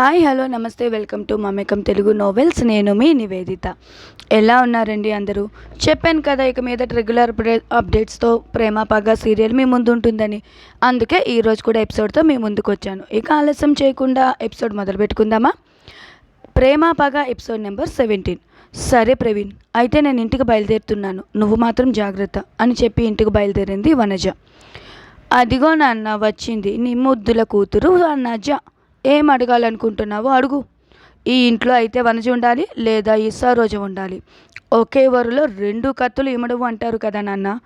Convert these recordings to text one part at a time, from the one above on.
Hi hello నమస్తే welcome to Mamekam Telugu novels నేను మీ నివేదిత. ఎలా ఉన్నారండి అందరూ? చెప్పాను కదా ఇక మీద రెగ్యులర్ అప్డేట్స్తో ప్రేమ పగ సీరియల్ మీ ముందు ఉంటుందని అందుకే ఈరోజు కూడా ఎపిసోడ్తో మీ ముందుకు వచ్చాను. ఇక ఆలస్యం చేయకుండా ఎపిసోడ్ మొదలు పెట్టుకుందామా? ప్రేమ పగ ఎపిసోడ్ నెంబర్ సెవెంటీన్ సరే ప్రవీణ్ అయితే నేను ఇంటికి బయలుదేరుతున్నాను. నువ్వు మాత్రం జాగ్రత్త అని చెప్పి ఇంటికి బయలుదేరింది వనజ. అదిగో నాన్న వచ్చింది. నీ ముద్దుల కూతురు వనజ. ఏం అడగాలనుకుంటున్నావో అడుగు. ఈ ఇంట్లో అయితే వనజ ఉండాలి లేదా ఈ సరోజ ఉండాలి. ఒకే వరులో రెండు కత్తులు ఇమడవు అంటారు కదా నాన్న.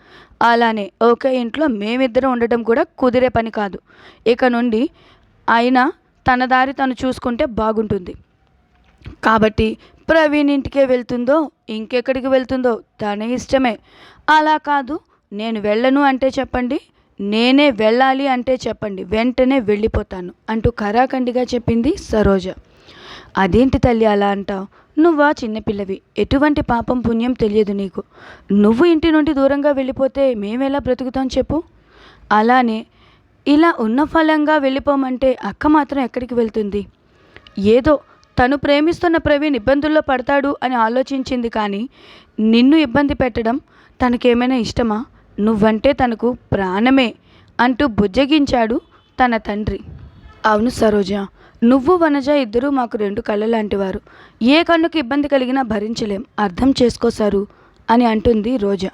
అలానే ఒకే ఇంట్లో మేమిద్దరం ఉండటం కూడా కుదిరే పని కాదు. ఇక నుండి అయినా తన దారి తను చూసుకుంటే బాగుంటుంది. కాబట్టి ప్రవీణ్ ఇంటికే వెళ్తుందో ఇంకెక్కడికి వెళ్తుందో తన ఇష్టమే. అలా కాదు నేను వెళ్ళను అంటే చెప్పండి. నేనే వెళ్ళాలి అంటే చెప్పండి వెంటనే వెళ్ళిపోతాను అంటూ ఖరాఖండిగా చెప్పింది సరోజ. అదేంటి తల్లి అలా అంటావు? నువ్వా చిన్నపిల్లవి? ఎటువంటి పాపం పుణ్యం తెలియదు నీకు. నువ్వు ఇంటి నుండి దూరంగా వెళ్ళిపోతే మేమెలా బ్రతుకుతాం చెప్పు. అలానే ఇలా ఉన్న ఫలంగా వెళ్ళిపోమంటే అక్క మాత్రం ఎక్కడికి వెళ్తుంది? ఏదో తను ప్రేమిస్తున్న ప్రవీణ్ ఇబ్బందుల్లో పడతాడు అని ఆలోచించింది కానీ నిన్ను ఇబ్బంది పెట్టడం తనకేమైనా ఇష్టమా? నువ్వంటే తనకు ప్రాణమే అంటూ బుజ్జగించాడు తన తండ్రి. అవును సరోజ నువ్వు వనజ ఇద్దరూ మాకు రెండు కళ్ళ లాంటివారు ఏ కన్నుకు ఇబ్బంది కలిగినా భరించలేం. అర్థం చేసుకోసారు అని అంటుంది రోజా.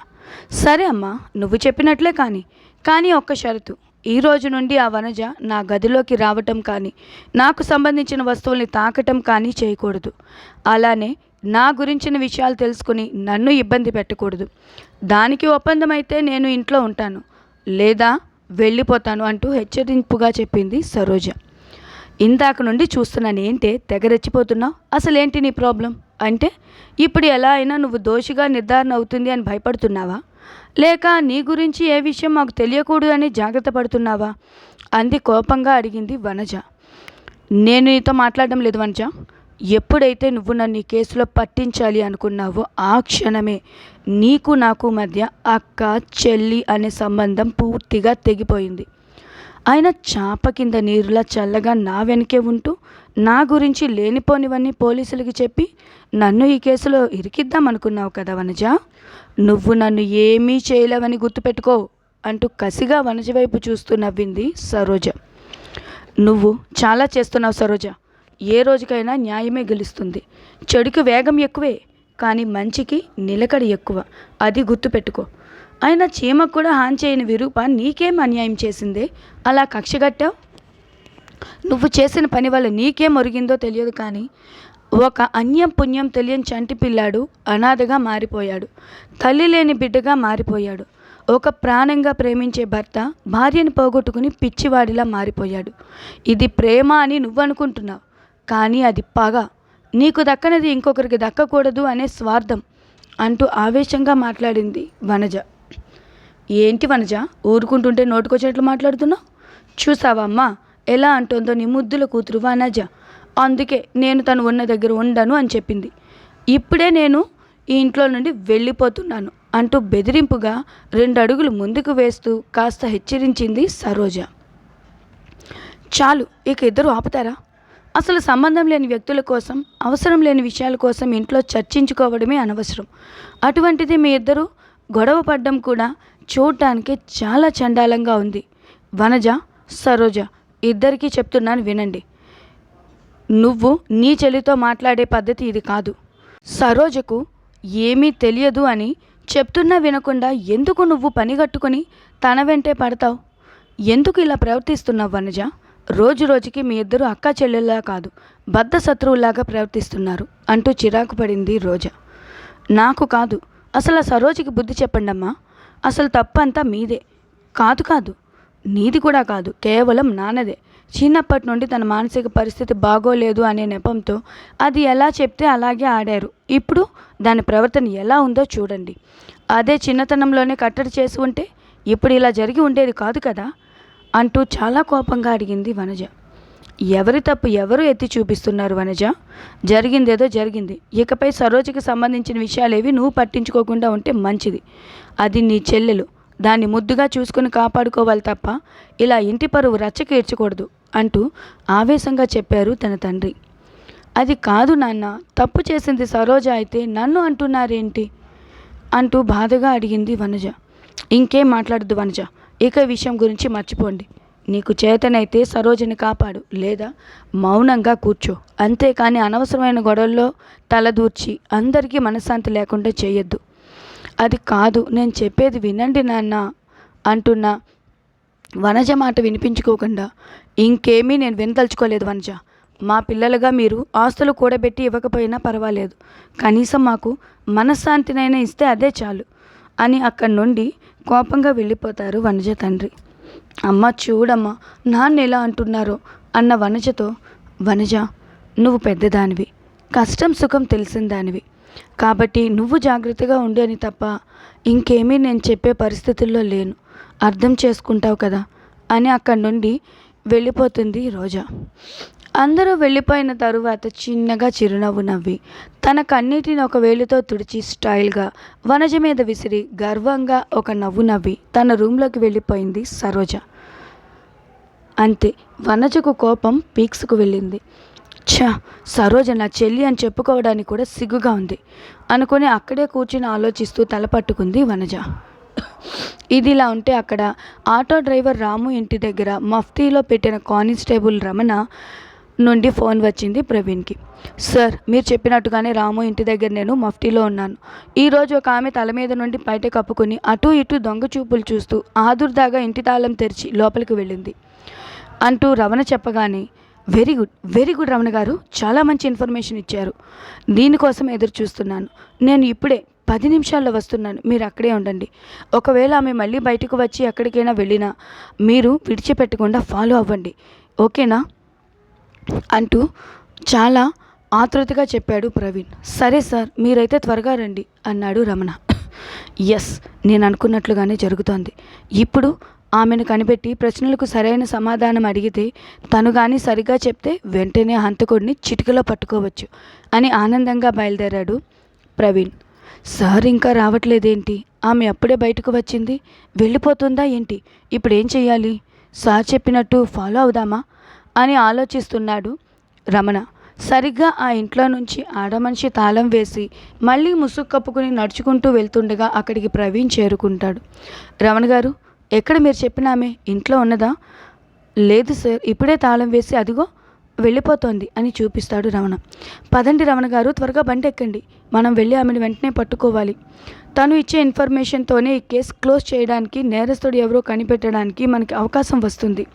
సరే అమ్మా నువ్వు చెప్పినట్లే కానీ కానీ ఒక్క షరతు. ఈ రోజు నుండి ఆ వనజ నా గదిలోకి రావటం కానీ నాకు సంబంధించిన వస్తువుల్ని తాకటం కానీ చేయకూడదు. అలానే నా గురించిన విషయాలు తెలుసుకుని నన్ను ఇబ్బంది పెట్టకూడదు. దానికి ఒప్పందం అయితే నేను ఇంట్లో ఉంటాను. లేదా వెళ్ళిపోతాను అంటూ హెచ్చరింపుగా చెప్పింది సరోజ. ఇందాక నుండి చూస్తున్నాను ఏంటే తెగ రెచ్చిపోతున్నావు. అసలేంటి నీ ప్రాబ్లం? అంటే ఇప్పుడు ఎలా అయినా నువ్వు దోషిగా నిర్ధారణ అవుతుంది అని భయపడుతున్నావా? లేక నీ గురించి ఏ విషయం మాకు తెలియకూడదు అని జాగ్రత్త పడుతున్నావా? అంది కోపంగా అడిగింది వనజ. నేను నీతో మాట్లాడడం లేదు వనజ. ఎప్పుడైతే నువ్వు నన్ను ఈ కేసులో పట్టించాలి అనుకున్నావో ఆ క్షణమే నీకు నాకు మధ్య అక్క చెల్లి అనే సంబంధం పూర్తిగా తెగిపోయింది. ఆయన చాప కింద నీరులా చల్లగా నా వెనకే ఉంటూ నా గురించి లేనిపోనివన్నీ పోలీసులకి చెప్పి నన్ను ఈ కేసులో ఇరికిద్దాం అనుకున్నావు కదా వనజ? నువ్వు నన్ను ఏమీ చేయలేవని గుర్తుపెట్టుకో అంటూ కసిగా వనజ వైపు చూస్తూ నవ్వింది సరోజ. నువ్వు చాలా చేస్తున్నావు సరోజ. ఏ రోజుకైనా న్యాయమే గెలుస్తుంది. చెడుకు వేగం ఎక్కువే కానీ మంచికి నిలకడ ఎక్కువ. అది గుర్తుపెట్టుకో. అయినా చీమకు కూడా హాని చేయని విరూప నీకేం అన్యాయం చేసిందే? అలా కక్షగట్టావు నువ్వు చేసిన పని వల్ల నీకేం ఒరిగిందో తెలియదు కానీ ఒక అన్యం పుణ్యం తెలియని చంటి పిల్లాడు అనాథగా మారిపోయాడు. తల్లి లేని బిడ్డగా మారిపోయాడు. ఒక ప్రాణంగా ప్రేమించే భర్త భార్యను పోగొట్టుకుని పిచ్చివాడిలా మారిపోయాడు. ఇది ప్రేమ అని నువ్వు అనుకుంటున్నావు కానీ అది పగ. నీకు దక్కనది ఇంకొకరికి దక్కకూడదు అనే స్వార్థం అంటూ ఆవేశంగా మాట్లాడింది వనజ. ఏంటి వనజ? ఊరుకుంటుంటే నోటుకొచ్చేట్లు మాట్లాడుతున్నావు? చూసావా అమ్మా? ఎలా అంటుందో నీ ముద్దుల కూతురు వనజ. అందుకే నేను తను ఉన్న దగ్గర ఉండను అని చెప్పింది. ఇప్పుడే నేను ఈ ఇంట్లో నుండి వెళ్ళిపోతున్నాను అంటూ బెదిరింపుగా రెండు అడుగులు ముందుకు వేస్తూ కాస్త హెచ్చరించింది సరోజ. చాలు ఇక ఇద్దరు ఆపుతారా? అసలు సంబంధం లేని వ్యక్తుల కోసం అవసరం లేని విషయాల కోసం ఇంట్లో చర్చించుకోవడమే అనవసరం. అటువంటిది మీ ఇద్దరు గొడవ పడ్డం కూడా చూడటానికి చాలా చండాలంగా ఉంది. వనజ సరోజ ఇద్దరికీ చెప్తున్నాను వినండి. నువ్వు నీ చెల్లితో మాట్లాడే పద్ధతి ఇది కాదు. సరోజకు ఏమీ తెలియదు అని చెప్తున్నా వినకుండా ఎందుకు నువ్వు పనిగట్టుకుని తన వెంటే పడతావు? ఎందుకు ఇలా ప్రవర్తిస్తున్నావు వనజ? రోజు రోజుకి మీ ఇద్దరు అక్క చెల్లెల్లా కాదు బద్ధ శత్రువులాగా ప్రవర్తిస్తున్నారు అంటూ చిరాకు పడింది రోజా. నాకు కాదు అసలు ఆ సరోజకి బుద్ధి చెప్పండమ్మా అసలు తప్పంతా మీదే. కాదు కాదు నీది కూడా కాదు కేవలం నాన్నదే. చిన్నప్పటి నుండి తన మానసిక పరిస్థితి బాగోలేదు అనే నెపంతో అది ఎలా చెప్తే అలాగే ఆడారు. ఇప్పుడు దాని ప్రవర్తన ఎలా ఉందో చూడండి. అదే చిన్నతనంలోనే కట్టడి చేసి ఉంటే ఇప్పుడు ఇలా జరిగి ఉండేది కాదు కదా. అంటూ చాలా కోపంగా అడిగింది వనజ. ఎవరి తప్పు ఎవరు ఎత్తి చూపిస్తున్నారు వనజ? జరిగిందేదో జరిగింది. ఇకపై సరోజకి సంబంధించిన విషయాలేవి నువ్వు పట్టించుకోకుండా ఉంటే మంచిది. అది నీ చెల్లెలు. దాన్ని ముద్దుగా చూసుకుని కాపాడుకోవాలి తప్ప ఇలా ఇంటి పరువు రచ్చకీడ్చకూడదు అంటూ ఆవేశంగా చెప్పారు తన తండ్రి. అది కాదు నాన్న తప్పు చేసింది సరోజ అయితే నన్ను అంటున్నారేంటి? అంటూ బాధగా అడిగింది వనజ. ఇంకేం మాట్లాడద్దు వనజ. ఇక విషయం గురించి మర్చిపోండి. నీకు చేతనైతే సరోజని కాపాడు లేదా మౌనంగా కూర్చో. అంతేకాని అనవసరమైన గొడవల్లో తలదూర్చి అందరికీ మనశ్శాంతి లేకుండా చేయొద్దు. అది కాదు నేను చెప్పేది వినండి నాన్న అంటున్న వనజ మాట వినిపించుకోకుండా. ఇంకేమీ నేను వినదలుచుకోలేదు వనజ. మా పిల్లలుగా మీరు ఆస్తులు కూడబెట్టి ఇవ్వకపోయినా పర్వాలేదు. కనీసం మాకు మనశ్శాంతినైనా ఇస్తే అదే చాలు. అని అక్కడి నుండి కోపంగా వెళ్ళిపోతారు వనజ తండ్రి. అమ్మ చూడమ్మా నాన్న ఎలా అంటున్నారో అన్న వనజతో వనజ నువ్వు పెద్దదానివి. కష్టం సుఖం తెలిసిన దానివి. కాబట్టి నువ్వు జాగ్రత్తగా ఉండు అని తప్ప ఇంకేమీ నేను చెప్పే పరిస్థితుల్లో లేను. అర్థం చేసుకుంటావు కదా అని అక్కడి నుండి వెళ్ళిపోతుంది రోజా. అందరూ వెళ్ళిపోయిన తరువాత చిన్నగా చిరునవ్వు నవ్వి తన కన్నీటిని ఒక వేలుతో తుడిచి స్టైల్గా వనజ మీద విసిరి గర్వంగా ఒక నవ్వు నవ్వి తన రూమ్లోకి వెళ్ళిపోయింది సరోజ. అంతే వనజకు కోపం పీక్స్కు వెళ్ళింది. ఛ సరోజ నా చెల్లి అని చెప్పుకోవడానికి కూడా సిగ్గుగా ఉంది. అనుకుని అక్కడే కూర్చుని ఆలోచిస్తూ తల పట్టుకుంది వనజ. ఇది ఇలా ఉంటే అక్కడ ఆటో డ్రైవర్ రాము ఇంటి దగ్గర మఫ్తీలో పెట్టిన కానిస్టేబుల్ రమణ నుండి ఫోన్ వచ్చింది ప్రవీణ్కి. సార్ మీరు చెప్పినట్టుగానే రాము ఇంటి దగ్గర నేను మఫ్టీలో ఉన్నాను. ఈరోజు ఒక ఆమె తల మీద నుండి బయట కప్పుకొని అటు ఇటు దొంగ చూపులు చూస్తూ ఆదుర్దాగా ఇంటి తాళం తెరిచి లోపలికి వెళ్ళింది. అంటూ రవణ చెప్పగానే very good very good Ramana garu చాలా మంచి ఇన్ఫర్మేషన్ ఇచ్చారు. దీనికోసం ఎదురు చూస్తున్నాను. నేను ఇప్పుడే పది నిమిషాల్లో వస్తున్నాను. మీరు అక్కడే ఉండండి. ఒకవేళ ఆమె మళ్ళీ బయటకు వచ్చి ఎక్కడికైనా వెళ్ళినా మీరు విడిచిపెట్టకుండా ఫాలో అవ్వండి. ఓకేనా? అంటూ చాలా ఆతృతగా చెప్పాడు ప్రవీణ్. సరే సార్ మీరైతే త్వరగా రండి అన్నాడు రమణ. ఎస్ నేను అనుకున్నట్లుగానే జరుగుతోంది. ఇప్పుడు ఆమెను కనిపెట్టి ప్రశ్నలకు సరైన సమాధానం అడిగితే తను కానీ సరిగా చెప్తే వెంటనే హంతకుడిని చిటికలో పట్టుకోవచ్చు అని ఆనందంగా బయలుదేరాడు ప్రవీణ్. సార్ ఇంకా రావట్లేదేంటి? ఆమె అప్పుడే బయటకు వచ్చింది. వెళ్ళిపోతుందా ఏంటి? ఇప్పుడు ఏం సార్ చెప్పినట్టు ఫాలో అవుదామా? అని ఆలోచిస్తున్నాడు రమణ. సరిగ్గా ఆ ఇంట్లో నుంచి ఆడమనిషి తాళం వేసి మళ్ళీ ముసుగు కప్పుకుని నడుచుకుంటూ వెళ్తుండగా అక్కడికి ప్రవీణ్ చేరుకుంటాడు. రమణ గారు ఎక్కడ మీరు చెప్పిన ఆమె ఇంట్లో ఉన్నదా? లేదు సార్ ఇప్పుడే తాళం వేసి అదిగో వెళ్ళిపోతోంది అని చూపిస్తాడు రమణ. పదండి రమణ గారు త్వరగా బండి ఎక్కండి. మనం వెళ్ళి ఆమెను వెంటనే పట్టుకోవాలి. తను ఇచ్చే ఇన్ఫర్మేషన్తోనే ఈ కేసు క్లోజ్ చేయడానికి నేరస్తుడు ఎవరో కనిపెట్టడానికి మనకి అవకాశం వస్తుంది.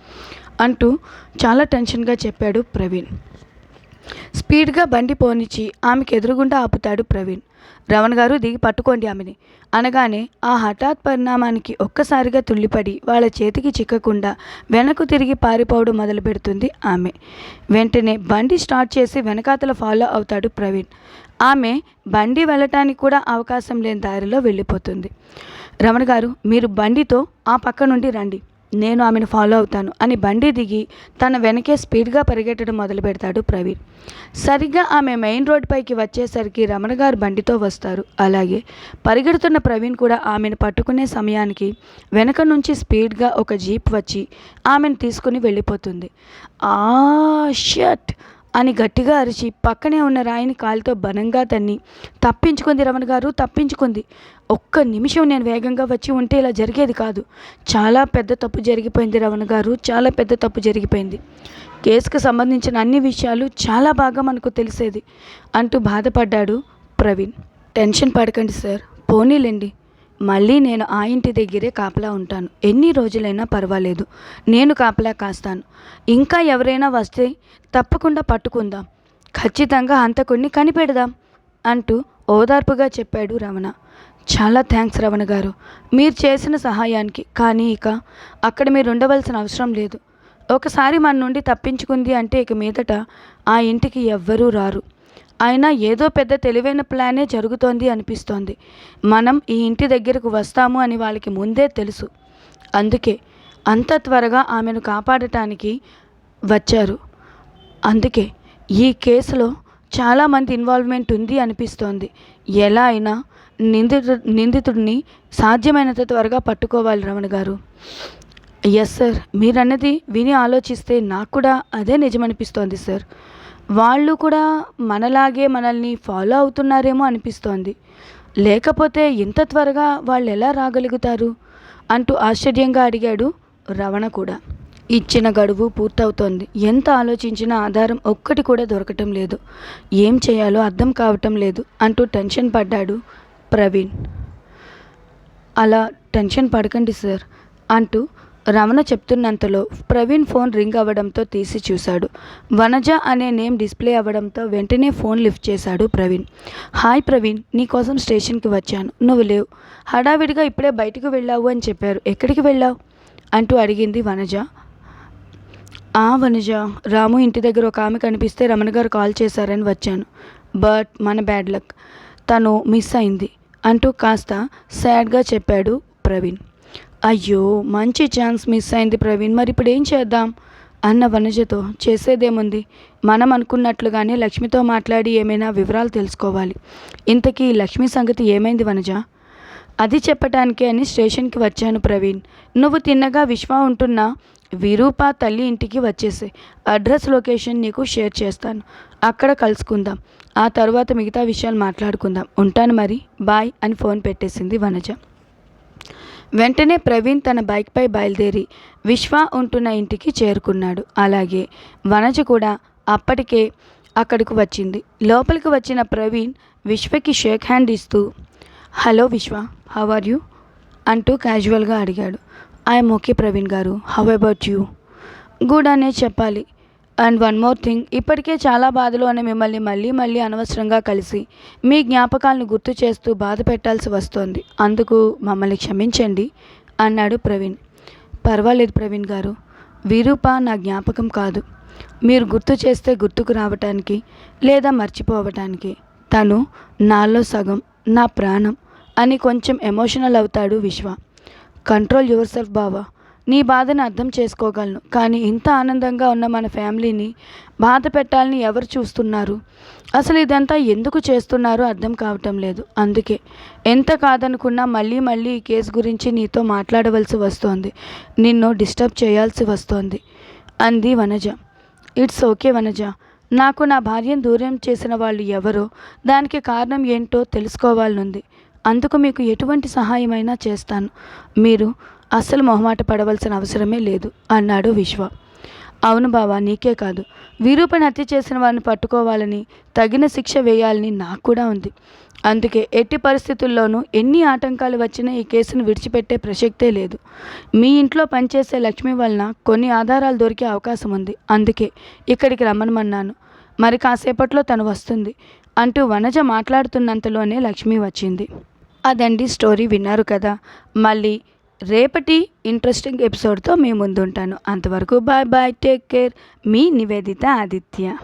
అంటూ చాలా టెన్షన్గా చెప్పాడు ప్రవీణ్. స్పీడ్గా బండి పోనిచ్చి ఆమెకు ఎదురుగుండా ఆపుతాడు ప్రవీణ్. రమణ్ గారు దిగి పట్టుకోండి ఆమెని. అనగానే ఆ హఠాత్ పరిణామానికి ఒక్కసారిగా తుల్లిపడి వాళ్ళ చేతికి చిక్కకుండా వెనక్కు తిరిగి పారిపోవడం మొదలు పెడుతుంది ఆమె. వెంటనే బండి స్టార్ట్ చేసి వెనకాతల ఫాలో అవుతాడు ప్రవీణ్. ఆమె బండి వెళ్ళటానికి కూడా అవకాశం లేని దారిలో వెళ్ళిపోతుంది. రమణ గారు మీరు బండితో ఆ పక్క నుండి రండి. నేను ఆమెను ఫాలో అవుతాను అని బండి దిగి తన వెనకే స్పీడ్గా పరిగెట్టడం మొదలు పెడతాడు ప్రవీణ్. సరిగ్గా ఆమె మెయిన్ రోడ్ పైకి వచ్చేసరికి రమణ గారు బండితో వస్తారు. అలాగే పరిగెడుతున్న ప్రవీణ్ కూడా ఆమెను పట్టుకునే సమయానికి వెనక నుంచి స్పీడ్గా ఒక జీప్ వచ్చి ఆమెను తీసుకుని వెళ్ళిపోతుంది. ఆ షట్ అని గట్టిగా అరిచి పక్కనే ఉన్న రాయిని కాలితో బలంగా తన్ని తప్పించుకుంది రమణ గారు తప్పించుకుంది. ఒక్క నిమిషం నేను వేగంగా వచ్చి ఉంటే ఇలా జరిగేది కాదు. చాలా పెద్ద తప్పు జరిగిపోయింది రమణ గారు చాలా పెద్ద తప్పు జరిగిపోయింది. కేసుకు సంబంధించిన అన్ని విషయాలు చాలా బాగా మనకు తెలిసేది అంటూ బాధపడ్డాడు ప్రవీణ్. టెన్షన్ పడకండి సార్ పోనీలేండి. మళ్ళీ నేను ఆ ఇంటి దగ్గరే కాపలా ఉంటాను. ఎన్ని రోజులైనా పర్వాలేదు. నేను కాపలా కాస్తాను. ఇంకా ఎవరైనా వస్తే తప్పకుండా పట్టుకుందాం. ఖచ్చితంగా హంతకుడిని కనిపెడదాం అంటూ ఓదార్పుగా చెప్పాడు రమణ. చాలా థ్యాంక్స్ రమణ గారు. మీరు చేసిన సహాయానికి. కానీ ఇక అక్కడ మీరు ఉండవలసిన అవసరం లేదు. ఒకసారి మన నుండి తప్పించుకుంది అంటే ఇక మీదట ఆ ఇంటికి ఎవ్వరూ రారు. అయినా ఏదో పెద్ద తెలివైన ప్లానే జరుగుతోంది అనిపిస్తోంది. మనం ఈ ఇంటి దగ్గరకు వస్తాము అని వాళ్ళకి ముందే తెలుసు. అందుకే అంత త్వరగా ఆమెను కాపాడటానికి వచ్చారు. అందుకే ఈ కేసులో చాలామంది ఇన్వాల్వ్మెంట్ ఉంది అనిపిస్తోంది. ఎలా అయినా నిందితు నిందితుడిని సాధ్యమైనంత త్వరగా పట్టుకోవాలి రమణ గారు. ఎస్ సార్ మీరన్నది విని ఆలోచిస్తే నాకు కూడా అదే నిజమనిపిస్తోంది సార్. వాళ్ళు కూడా మనలాగే మనల్ని ఫాలో అవుతున్నారేమో అనిపిస్తోంది. లేకపోతే ఇంత త్వరగా వాళ్ళు ఎలా రాగలుగుతారు? అంటూ ఆశ్చర్యంగా అడిగాడు రవణ కూడా. ఇచ్చిన గడువు పూర్తవుతోంది. ఎంత ఆలోచించినా ఆధారం ఒక్కటి కూడా దొరకటం లేదు. ఏం చేయాలో అర్థం కావటం లేదు అంటూ టెన్షన్ పడ్డాడు ప్రవీణ్. అలా టెన్షన్ పడకండి సార్ అంటూ రమణ చెప్తున్నంతలో ప్రవీణ్ ఫోన్ రింగ్ అవ్వడంతో తీసి చూశాడు. వనజ అనే నేమ్ డిస్ప్లే అవ్వడంతో వెంటనే ఫోన్ లిఫ్ట్ చేశాడు ప్రవీణ్. హాయ్ ప్రవీణ్ నీకోసం స్టేషన్కి వచ్చాను. నువ్వు లేవు. హడావిడిగా ఇప్పుడే బయటకు వెళ్ళావు అని చెప్పారు. ఎక్కడికి వెళ్ళావు? అంటూ అడిగింది వనజ. ఆ వనజ రాము ఇంటి దగ్గర ఒక ఆమె కనిపిస్తే రమణ గారు కాల్ చేశారని వచ్చాను. బట్ మన బ్యాడ్ లక్. తను మిస్ అయింది అంటూ కాస్త సాడ్గా చెప్పాడు ప్రవీణ్. అయ్యో మంచి ఛాన్స్ మిస్ అయింది ప్రవీణ్. మరి ఇప్పుడు ఏం చేద్దాం? అన్న వనజతో చేసేదేముంది? మనం అనుకున్నట్లుగానే లక్ష్మితో మాట్లాడి ఏమైనా వివరాలు తెలుసుకోవాలి. ఇంతకీ లక్ష్మి సంగతి ఏమైంది వనజ? అది చెప్పటానికే అని స్టేషన్కి వచ్చాను ప్రవీణ్. నువ్వు తిన్నగా విశ్వ ఉంటున్న? విరూప తల్లి ఇంటికి వచ్చేసి. అడ్రస్ లొకేషన్ నీకు షేర్ చేస్తాను. అక్కడ కలుసుకుందాం. ఆ తర్వాత మిగతా విషయాలు మాట్లాడుకుందాం. ఉంటాను మరి. బాయ్ అని ఫోన్ పెట్టేసింది వనజ. వెంటనే ప్రవీణ్ తన బైక్పై బయలుదేరి విశ్వ ఉంటున్న ఇంటికి చేరుకున్నాడు. అలాగే వనజ కూడా అప్పటికే అక్కడికి వచ్చింది. లోపలికి వచ్చిన ప్రవీణ్ విశ్వకి షేక్ హ్యాండ్ ఇస్తూ hello Vishwa how are you? అంటూ క్యాజువల్గా అడిగాడు. ఐఎమ్ ఓకే ప్రవీణ్ గారు హవ్ అబౌట్ యూ? గుడ్ అనే చెప్పాలి. అండ్ వన్ మోర్ థింగ్ ఇప్పటికే చాలా బాధలు అని మిమ్మల్ని మళ్ళీ మళ్ళీ అనవసరంగా కలిసి మీ జ్ఞాపకాలను గుర్తు చేస్తూ బాధ పెట్టాల్సి వస్తోంది. అందుకు మమ్మల్ని క్షమించండి అన్నాడు ప్రవీణ్. పర్వాలేదు ప్రవీణ్ గారు విరూప నా జ్ఞాపకం కాదు. మీరు గుర్తు చేస్తే గుర్తుకు రావటానికి లేదా మర్చిపోవటానికి తను నాలో సగం నా ప్రాణం అని కొంచెం ఎమోషనల్ అవుతాడు విశ్వ. కంట్రోల్ యువర్ సెల్ఫ్ బావా నీ బాధను అర్థం చేసుకోగలను. కానీ ఇంత ఆనందంగా ఉన్న మన ఫ్యామిలీని బాధ పెట్టాలని ఎవరు చూస్తున్నారు? అసలు ఇదంతా ఎందుకు చేస్తున్నారో అర్థం కావటం లేదు. అందుకే ఎంత కాదనుకున్నా మళ్ళీ మళ్ళీ ఈ కేసు గురించి నీతో మాట్లాడవలసి వస్తోంది. నిన్ను డిస్టర్బ్ చేయాల్సి వస్తోంది. అంది వనజ. It's okay Vanaja. నాకు నా భార్యను దూరం చేసిన వాళ్ళు ఎవరో దానికి కారణం ఏంటో తెలుసుకోవాలనుంది. అందుకు మీకు ఎటువంటి సహాయమైనా చేస్తాను. మీరు అస్సలు మొహమాట పడవలసిన అవసరమే లేదు అన్నాడు విశ్వ. అవును బావా నీకే కాదు. విరూపని హత్య చేసిన వారిని పట్టుకోవాలని తగిన శిక్ష వేయాలని నాకు కూడా ఉంది. అందుకే ఎట్టి పరిస్థితుల్లోనూ ఎన్ని ఆటంకాలు వచ్చినా ఈ కేసును విడిచిపెట్టే ప్రసక్తే లేదు. మీ ఇంట్లో పనిచేసే లక్ష్మి వలన కొన్ని ఆధారాలు దొరికే అవకాశం ఉంది. అందుకే ఇక్కడికి రమ్మనమన్నాను. మరి కాసేపట్లో తను వస్తుంది అంటూ వనజ మాట్లాడుతున్నంతలోనే లక్ష్మి వచ్చింది. అదండి స్టోరీ విన్నారు కదా. మళ్ళీ రేపటి ఇంట్రెస్టింగ్ ఎపిసోడ్తో మీ ముందుంటాను. అంతవరకు బాయ్ బాయ్ టేక్ కేర్. మీ నివేదిత ఆదిత్య.